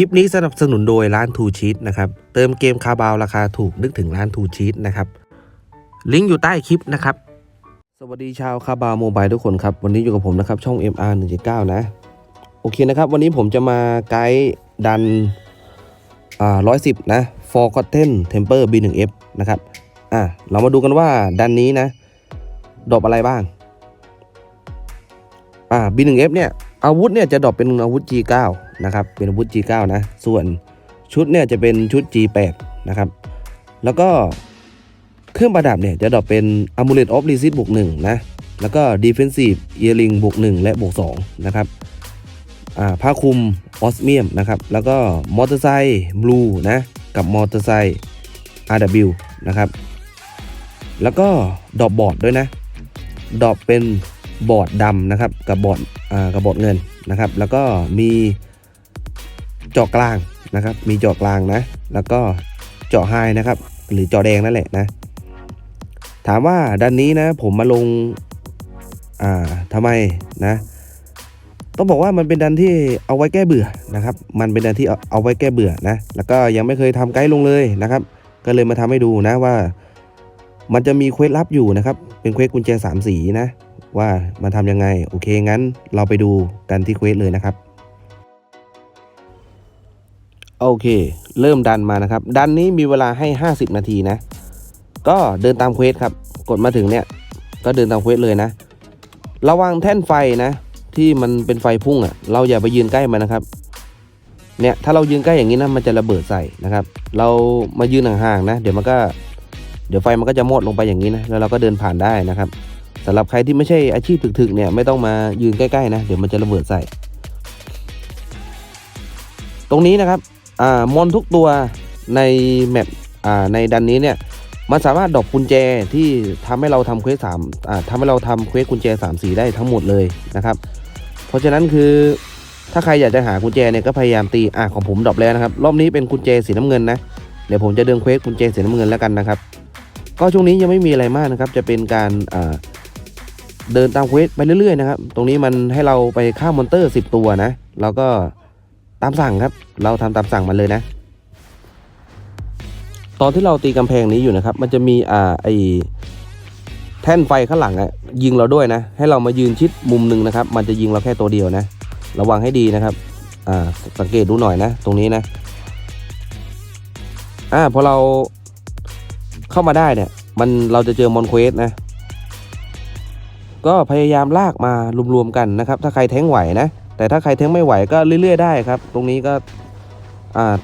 คลิปนี้สนับสนุนโดยร้านทูชีตนะครับเติมเกมคาบาวราคาถูกนึกถึงร้านทูชีตนะครับลิงก์อยู่ใต้คลิปนะครับ สวัสดีชาวคาบาวโมบายทุกคนครับ วันนี้อยู่กับผมนะครับ ช่อง MR 1 9นะ โอเคนะครับ วันนี้ผมจะมาไกด์ดันอ่า110นะ Forgotten Temper B1F นะครับอะเรามาดูกันว่าดันนี้นะ ดรอปอะไรบ้างอ่า B1F เนี่ย อาวุธเนี่ยจะดรอปเป็นอาวุธ G9 นะครับ เป็นอาวุธ G9 นะ ส่วนชุดเนี่ยจะเป็นชุด G8 นะครับ แล้วก็เครื่องประดับเนี่ยจะดรอปเป็น Amulet of Resist บวก1นะ แล้วก็ Defensive Earring บวก1และบวก2นะครับอ่าผ้าคลุม Osmium นะครับ แล้วก็มอเตอร์ไซค์ Blue นะ กับมอเตอร์ไซค์ RW นะครับ แล้วก็ดรอปบอร์ดด้วยนะดรอปเป็น บอร์ดดำนะครับกับบอร์ดกับบอร์ดเงินนะครับ แล้วก็มีเจาะกลางนะครับ มีเจาะกลางนะ แล้วก็เจาะไฮนะครับ หรือเจาะแดงนั่นแหละนะ ถามว่าดันนี้นะ ผมมาลงอ่าทำไมนะ ต้องบอกว่ามันเป็นดันที่เอาไว้แก้เบื่อนะครับ มันเป็นดันที่เอาไว้แก้เบื่อนะ แล้วก็ยังไม่เคยทำไกด์ลงเลยนะครับ ก็เลยมาทำให้ดูนะว่า มันจะมีเควสลับอยู่นะครับ เป็นเควสกุญแจสามสีนะ ว่ามันทำยังไง โอเคงั้นเราไปดูกันที่เควสเลยนะครับ โอเค เริ่มดันมานะครับ ดันนี้มีเวลาให้ 50 นาทีนะ ก็เดินตามเควสครับ กดมาถึงเนี่ย ก็เดินตามเควสเลยนะ ระวังแท่นไฟนะ ที่มันเป็นไฟพุ่งอะ่ะ เราอย่าไปยืนใกล้มันนะครับเนี่ยถ้าเรายืนใกล้อย่างนี้นะมันจะระเบิดใส่นะครับ เรามายืนห่างๆนะ เดี๋ยวมันก็ เดี๋ยวไฟมันก็จะมดลงไปอย่างนี้นะแล้วเราก็เดินผ่านได้นะครับ สำหรับใครที่ไม่ใช่อาชีพถึกๆเนี่ยไม่ต้องมายืนใกล้ๆนะเดี๋ยวมันจะระเบิดใส่ ตรงนี้นะครับอ่ามอนทุกตัวในแมปอ่าในดันนี้เนี่ยมันสามารถดรอกกุญแจที่ทำให้เราทำเควสสามอ่าทำให้เราทำเควสกุญแจ3ามสีได้ทั้งหมดเลยนะครับ เพราะฉะนั้นคือถ้าใครอยากจะหากุญแจเนี่ยก็พยายามตีอ่าของผมดรอปแล้วนะครับ รอบนี้เป็นกุญแจสีน้ำเงินนะเดี๋ยวผมจะเดินเควสกุญแจสีน้ำเงินแล้วกันนะครับ ก็ช่วงนี้ยังไม่มีอะไรมากนะครับ จะเป็นการอ่า เดินตามเควสไปเรื่อยๆนะครับ ตรงนี้มันให้เราไปฆ่ามอนเตอร์ 10 ตัวนะเราก็ตามสั่งครับ เราทำตามสั่งมันเลยนะ ตอนที่เราตีกำแพงนี้อยู่นะครับ มันจะมีอ่าไอแท่นไฟข้างหลังอะยิงเราด้วยนะ ให้เรามายืนชิดมุมหนึ่งนะครับ มันจะยิงเราแค่ตัวเดียวนะ ระวังให้ดีนะครับอ่าสังเกตดูหน่อยนะ ตรงนี้นะอ่าพอเราเข้ามาได้เนี่ย มันเราจะเจอมอนเควสนะ ก็พยายามลากมารวมๆกันนะครับ ถ้าใครแทงไหวนะ แต่ถ้าใครแทงไม่ไหวก็เรื่อย ๆ ได้ครับ ตรงนี้ก็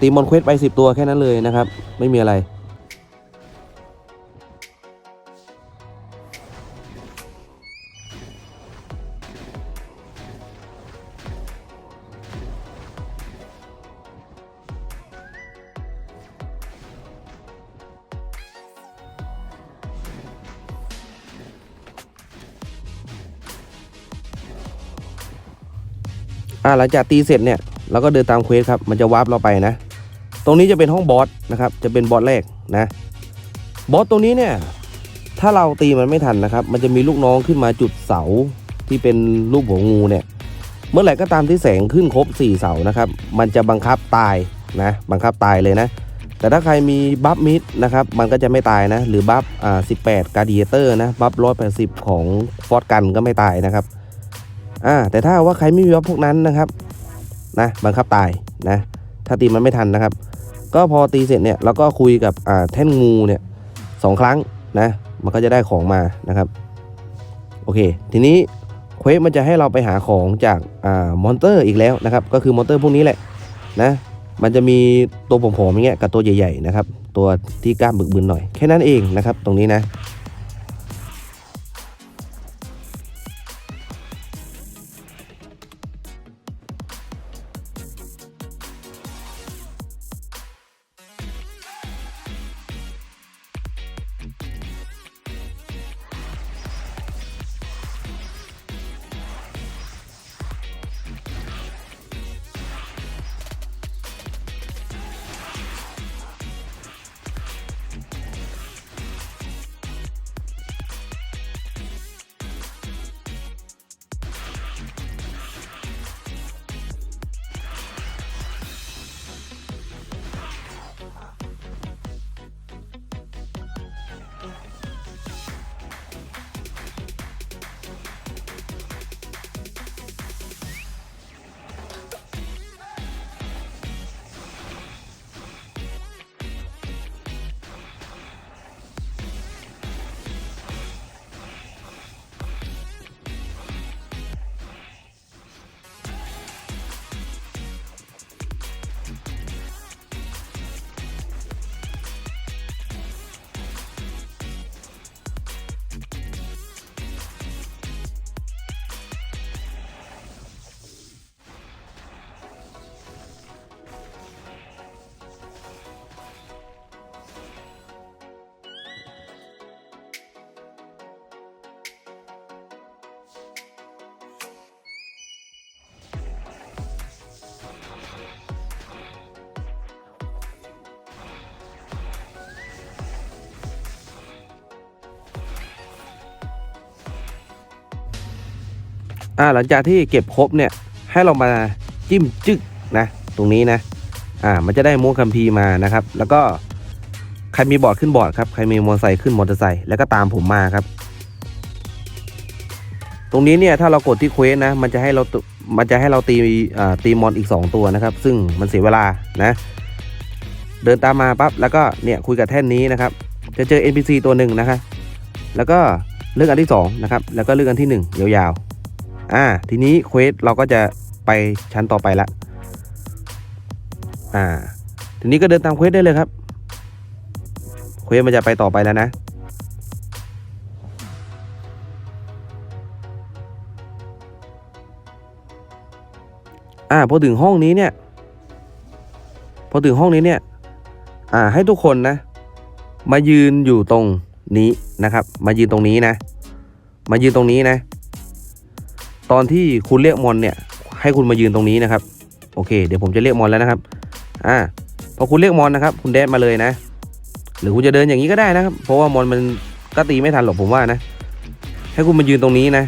ตีมอนเควสไป 10 ตัวแค่นั้นเลยนะครับ ไม่มีอะไร อ่าหลังจากตีเสร็จเนี่ยเราก็เดินตามเควสครับมันจะวาร์ปเราไปนะ ตรงนี้จะเป็นห้องบอสนะครับ จะเป็นบอสแรกนะบอสตรงนี้เนี่ยถ้าเราตีมันไม่ทันนะครับ มันจะมีลูกน้องขึ้นมาจุดเสาที่เป็นรูปหัวงูเนี่ย เมื่อไหร่ก็ตามที่แสงขึ้นครบ 4 เสานะครับ มันจะบังคับตายนะ บังคับตายเลยนะ แต่ถ้าใครมีบัฟมิดนะครับ มันก็จะไม่ตายนะ หรือบัฟอ่า18การ์ดิเอเตอร์นะ บัฟ180ของฟอร์กันก็ไม่ตายนะครับ อ่าแต่ถ้าว่าใครไม่มีบัฟพวกนั้นนะครับนะบังคับตายนะถ้าตีมันไม่ทันนะครับ ก็พอตีเสร็จเนี่ยเราก็คุยกับอ่าแท่นงูเนี่ยสองครั้งนะมันก็จะได้ของมานะครับโอเค ทีนี้เควสมันจะให้เราไปหาของจากอ่ามอนเตอร์อีกแล้วนะครับ ก็คือมอนเตอร์พวกนี้แหละนะมันจะมีตัวผอมๆอย่างเงี้ยกับตัวใหญ่ๆนะครับ ตัวที่กล้ามบึกบึนหน่อย แค่นั้นเองนะครับ ตรงนี้นะ อ่าหลังจากที่เก็บครบเนี่ยให้เรามาจิ้มจึกนะตรงนี้นะอ่ามันจะได้ม้วนคัมภีร์มานะครับ แล้วก็ใครมีบอร์ดขึ้นบอร์ดครับใครมีมอเตอร์ไซค์ขึ้นมอเตอร์ไซค์แล้วก็ตามผมมาครับ ตรงนี้เนี่ยถ้าเรากดที่เควสนะมันจะให้เราตุมันจะให้เราตีอ่าตีมอนอีก 2 ตัวนะครับ ซึ่งมันเสียเวลานะ เดินตามมาปั๊บแล้วก็เนี่ยคุยกับแท่นนี้นะครับ จะเจอ NPC ตัวหนึ่งนะครับแล้วก็เลือกอันที่สองนะครับแล้วก็เลือกอันที่หนึ่งยาวๆ อ่า ทีนี้เควสเราก็จะไปชั้นต่อไปละอ่า ทีนี้ก็เดินตามเควสได้เลยครับ เควสมันจะไปต่อไปแล้วนะ อ่า พอถึงห้องนี้เนี่ย พอถึงห้องนี้เนี่ย อ่า ให้ทุกคนนะ มายืนอยู่ตรงนี้นะครับ มายืนตรงนี้นะ มายืนตรงนี้นะ ตอนที่คุณเรียกมอนเนี่ย ให้คุณมายืนตรงนี้นะครับ โอเค เดี๋ยวผมจะเรียกมอนแล้วนะครับ อ่า พอคุณเรียกมอนนะครับ คุณแดนมาเลยนะ หรือคุณจะเดินอย่างนี้ก็ได้นะครับ เพราะว่ามอนมันก็ตีไม่ทันหรอกผมว่านะ ให้คุณมายืนตรงนี้นะ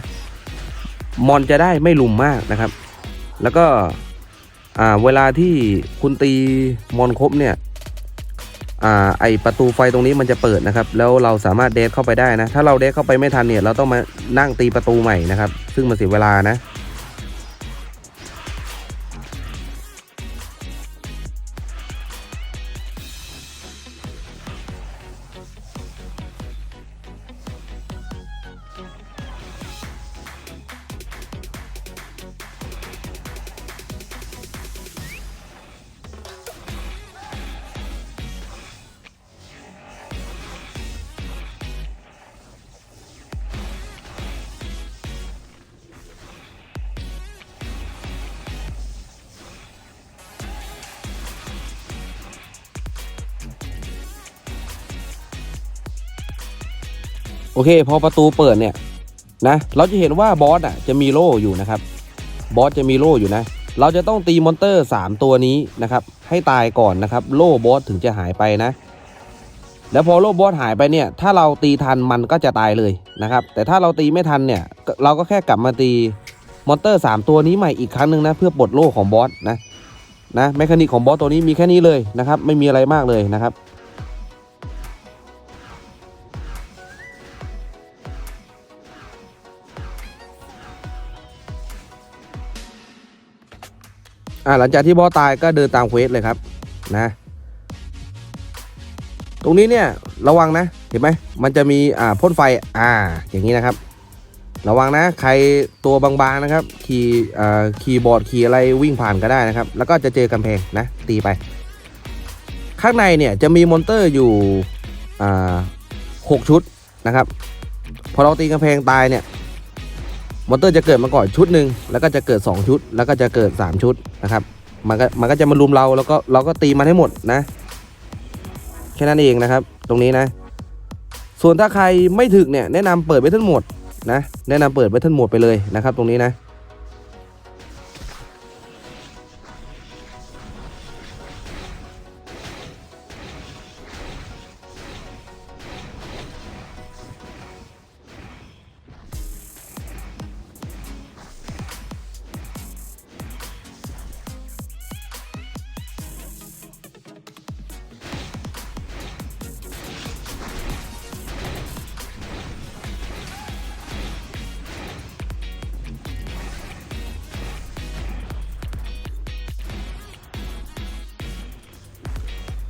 มอนจะได้ไม่ลุมมากนะครับ แล้วก็ อ่า เวลาที่คุณตีมอนครบเนี่ย อ่าไอประตูไฟตรงนี้มันจะเปิดนะครับ แล้วเราสามารถเดทเข้าไปได้นะ ถ้าเราเดทเข้าไปไม่ทันเนี่ย เราต้องมานั่งตีประตูใหม่นะครับ ซึ่งมันเสียเวลานะ โอเค พอประตูเปิดเนี่ยนะเราจะเห็นว่าบอสอะจะมีโล่อยู่นะครับ บอสจะมีโล่อยู่นะ เราจะต้องตีมอนเตอร์ 3 ตัวนี้นะครับ ให้ตายก่อนนะครับ โล่บอสถึงจะหายไปนะ แล้วพอโล่บอสหายไปเนี่ย ถ้าเราตีทันมันก็จะตายเลยนะครับ แต่ถ้าเราตีไม่ทันเนี่ย เราก็แค่กลับมาตีมอนเตอร์ 3 ตัวนี้ใหม่อีกครั้งหนึ่งนะ เพื่อปลดโล่ของบอสนะนะแมคานิกของบอสตัวนี้มีแค่นี้เลยนะครับ ไม่มีอะไรมากเลยนะครับ อ่าหลังจากที่บอสตายก็เดินตามเควสเลยครับนะ ตรงนี้เนี่ยระวังนะเห็นไหมมันจะมีอ่าพ่นไฟอ่าอย่างนี้นะครับ ระวังนะ ใครตัวบางๆนะครับ ขี่อ่าคีย์บอร์ดขี่อะไรวิ่งผ่านก็ได้นะครับ แล้วก็จะเจอกำแพงนะ ตีไป ข้างในเนี่ยจะมีมอนเตอร์อยู่อ่าหกชุดนะครับ พอเราตีกำแพงตายเนี่ย มอเตอร์จะเกิดมาก่อนชุดหนึ่งแล้วก็จะเกิด 2 ชุด แล้วก็จะเกิด 3 ชุดนะครับมันก็มันก็จะมารุมเราแล้วก็เราก็ตีมันให้หมดนะ แค่นั้นเองนะครับ ตรงนี้นะ ส่วนถ้าใครไม่ถึกเนี่ยแนะนำเปิดเบทเทิลโหมดนะแนะนำเปิดเบทเทิลโหมดไปเลยนะครับ ตรงนี้นะ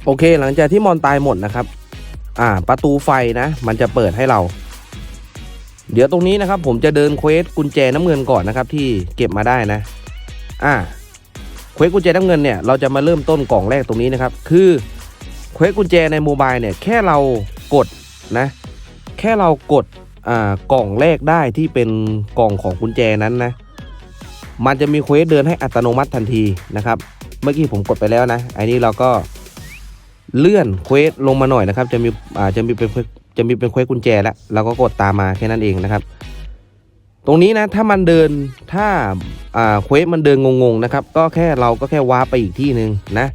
โอเค หลังจากที่มอนตายหมดนะครับ อ่า ประตูไฟนะ มันจะเปิดให้เรา เดี๋ยวตรงนี้นะครับ ผมจะเดินเควสกุญแจน้ำเงินก่อนนะครับ ที่เก็บมาได้นะ อ่าเควสกุญแจน้ำเงินเนี่ยเราจะมาเริ่มต้นกล่องแรกตรงนี้นะครับ คือเควสกุญแจในโมบายเนี่ยแค่เรากดนะ แค่เรากดอ่ากล่องแรกได้ที่เป็นกล่องของกุญแจนั้นนะ มันจะมีเควสเดินให้อัตโนมัติทันทีนะครับ เมื่อกี้ผมกดไปแล้วนะอันนี้เราก็ เลื่อนเควสลงมาหน่อยนะครับจะมีอ่าจะมีเป็นจะมีเป็นเควสกุญแจแล้วเราก็กดตามมาแค่นั้นเองนะครับ ตรงนี้นะถ้ามันเดินถ้าอ่าเควสมันเดินงงๆนะครับ ก็แค่เราก็แค่ว้าร์ปไปอีกที่หนึ่งนะ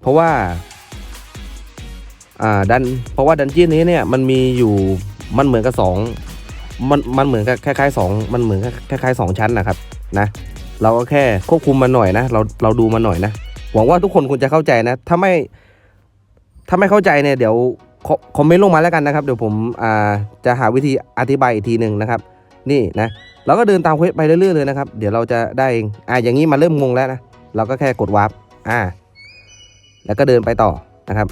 เพราะว่าอ่าดันเพราะว่าดันเจี้ยนนี้เนี่ยมันมีอยู่มันเหมือนกับสองมันมันเหมือนกับคล้ายๆสองมันเหมือนคล้ายๆสองชั้นนะครับนะ เราก็แค่ควบคุมมันหน่อยนะ เราเราดูมันหน่อยนะ หวังว่าทุกคนคงจะเข้าใจนะ ถ้าไม่ถ้าไม่เข้าใจเนี่ยเดี๋ยวคอมเมนต์ลงมาแล้วกันนะครับ เดี๋ยวผมอ่าจะหาวิธีอธิบายอีกทีหนึ่งนะครับ นี่นะเราก็เดินตามเควสไปเรื่อยๆเลยนะครับ เดี๋ยวเราจะได้เองอ่าอย่างนี้มาเริ่มงงแล้วนะเราก็แค่กดวาร์ปอ่า แล้วก็เดินไปต่อนะครับ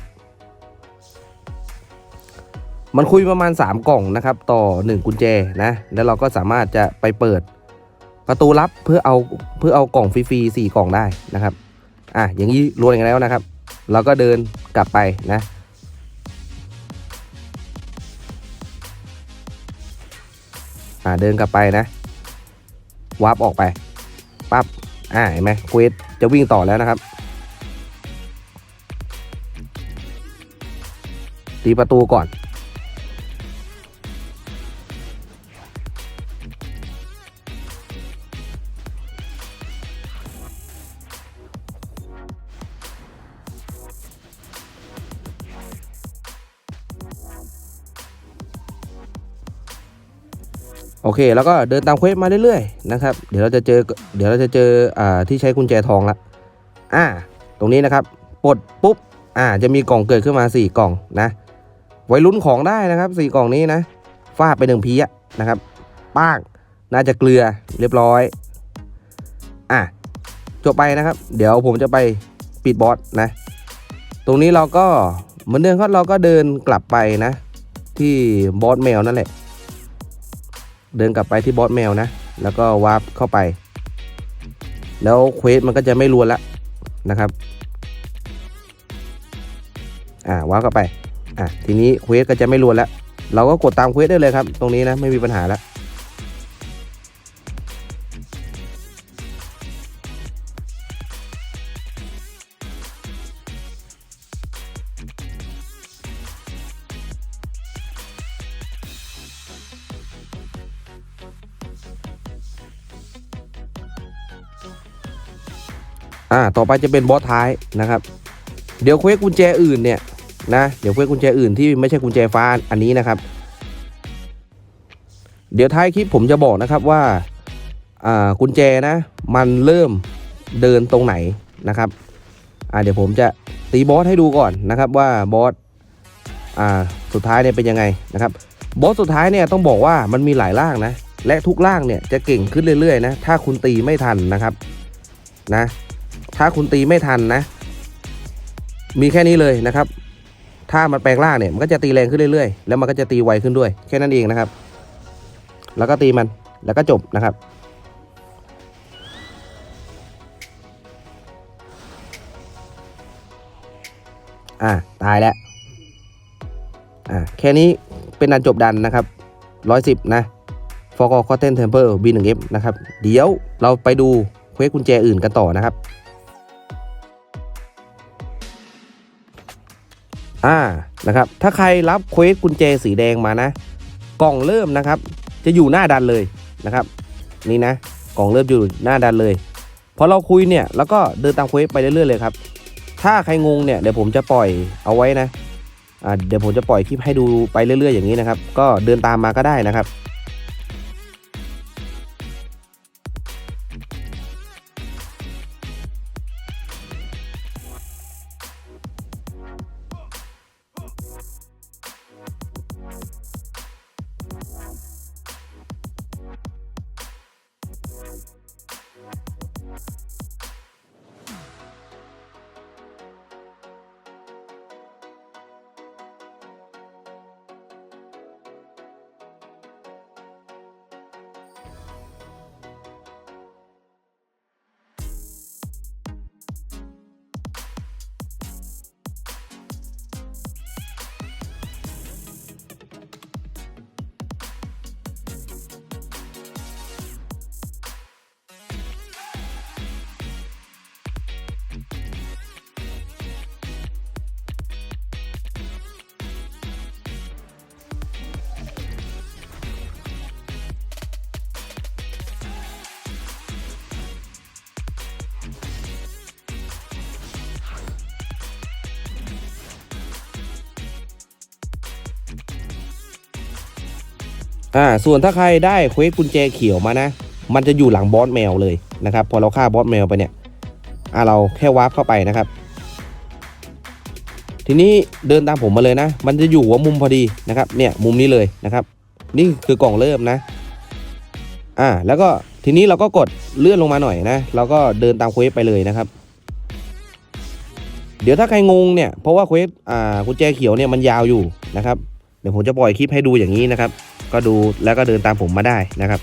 มันคุยประมาณ 3 กล่องนะครับ ต่อ 1 กุญแจนะ แล้วเราก็สามารถจะไปเปิดประตูลับเพื่อเอาเพื่อเอากล่องฟรีๆสี่กล่องได้นะครับ อะอย่างนี้รวนกันแล้วนะครับ เราก็เดินกลับไปนะ อ่าเดินกลับไปนะวาร์ปออกไปปั๊บอ่าเห็นไหมเควสจะวิ่งต่อแล้วนะครับ ตีประตูก่อน โอเค แล้วก็เดินตามเควสมาเรื่อยๆนะครับ เดี๋ยวเราจะเจอ เดี๋ยวเราจะเจออ่าที่ใช้กุญแจทองละ อ่า ตรงนี้นะครับ ปลดปุ๊บ อ่า จะมีกล่องเกิดขึ้นมา 4 กล่องนะ ไว้ลุ้นของได้นะครับ 4 กล่องนี้นะ ฟาดไปหนึ่งพีอะนะครับ ป้าง น่าจะเกลือเรียบร้อย อะ จบไปนะครับ เดี๋ยวผมจะไปปิดบอสนะ ตรงนี้เราก็เหมือนเดิมครับเราก็เดินกลับไปนะ ที่บอสแมวนั่นแหละ เดินกลับไปที่บอสแมวนะ แล้วก็วาร์ปเข้าไป แล้วเควสมันก็จะไม่รวนละนะครับ อ่าวาร์ปเข้าไป อะทีนี้เควสก็จะไม่รวนละเราก็กดตามเควสได้เลยครับ ตรงนี้นะไม่มีปัญหาแล้ว อ่าต่อไปจะเป็นบอสท้ายนะครับ เดี๋ยวเควสกุญแจอื่นเนี่ยนะเดี๋ยวเควสกุญแจอื่นที่ไม่ใช่กุญแจฟ้าอันนี้นะครับ เดี๋ยวท้ายคลิปผมจะบอกนะครับว่าอ่ากุญแจนะมันเริ่มเดินตรงไหนนะครับอ่าเดี๋ยวผมจะตีบอสให้ดูก่อนนะครับว่าบอสอ่าสุดท้ายเนี่ยเป็นยังไงนะครับบอสสุดท้ายเนี่ยต้องบอกว่ามันมีหลายร่างนะและทุกร่างเนี่ยจะเก่งขึ้นเรื่อยๆนะถ้าคุณตีไม่ทันนะครับนะ ถ้าคุณตีไม่ทันนะ มีแค่นี้เลยนะครับ ถ้ามันแปลงร่างเนี่ยมันก็จะตีแรงขึ้นเรื่อยๆ แล้วมันก็จะตีไวขึ้นด้วย แค่นั้นเองนะครับ แล้วก็ตีมันแล้วก็จบนะครับอ่าตายแล้วอ่าแค่นี้เป็นดันจบดันนะครับร้อยสิบนะฟอร์กอคอเทนเทมเปอร์ B1F นะครับ เดี๋ยวเราไปดูเควสกุญแจอื่นกันต่อนะครับ อ่านะครับถ้าใครรับเควสกุญแจสีแดงมานะ กล่องเริ่มนะครับ จะอยู่หน้าดันเลยนะครับ นี่นะกล่องเริ่มอยู่หน้าดันเลยพอเราคุยเนี่ยแล้วก็เดินตามเควสไปเรื่อยๆเลยครับถ้าใครงงเนี่ยเดี๋ยวผมจะปล่อยเอาไว้นะอ่าเดี๋ยวผมจะปล่อยคลิปให้ดูไปเรื่อย ๆ อย่างนี้นะครับ ก็เดินตามมาก็ได้นะครับ อ่าส่วนถ้าใครได้เควสกุญแจเขียวมานะ มันจะอยู่หลังบอสแมวเลยนะครับ พอเราฆ่าบอสแมวไปเนี่ยอ่าเราแค่วาร์ปเข้าไปนะครับ ทีนี้เดินตามผมมาเลยนะ มันจะอยู่หัวมุมพอดีนะครับ เนี่ยมุมนี้เลยนะครับ นี่คือกล่องเริ่มนะ อ่าแล้วก็ทีนี้เราก็กดเลื่อนลงมาหน่อยนะเราก็เดินตามเควสไปเลยนะครับ เดี๋ยวถ้าใครงงเนี่ยเพราะว่าเควสอ่ากุญแจเขียวเนี่ยมันยาวอยู่นะครับ เดี๋ยวผมจะปล่อยคลิปให้ดูอย่างนี้นะครับ ก็ดูแล้วก็เดินตามผมมาได้นะครับ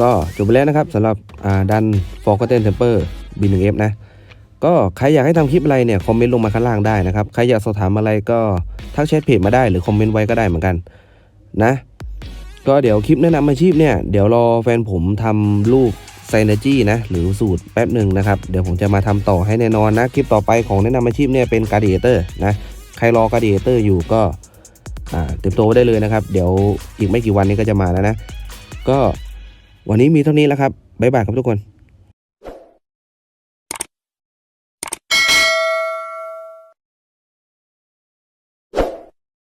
ก็จบไปแล้วนะครับสำหรับอ่าดัน Forgotten Temper B1F นะ ก็ใครอยากให้ทำคลิปอะไรเนี่ยคอมเมนต์ลงมาข้างล่างได้นะครับ ใครอยากสอบถามอะไรก็ทักแชทเพจมาได้หรือคอมเมนต์ไว้ก็ได้เหมือนกันนะก็เดี๋ยวคลิปแนะนำอาชีพเนี่ยเดี๋ยวรอแฟนผมทำรูปไซเนจีนะหรือสูตรแป๊บหนึ่งนะครับเดี๋ยวผมจะมาทำต่อให้แน่นอนนะคลิปต่อไปของแนะนำอาชีพเนี่ยเป็นการ์ดิเอเตอร์นะใครรอการ์ดิเอเตอร์อยู่ก็เตรียมตัวไว้ได้เลยนะครับ เดี๋ยวอีกไม่กี่วันนี้ก็จะมาแล้วนะ ก็ วันนี้มีเท่านี้แล้วครับ บ๊ายบายครับทุกคน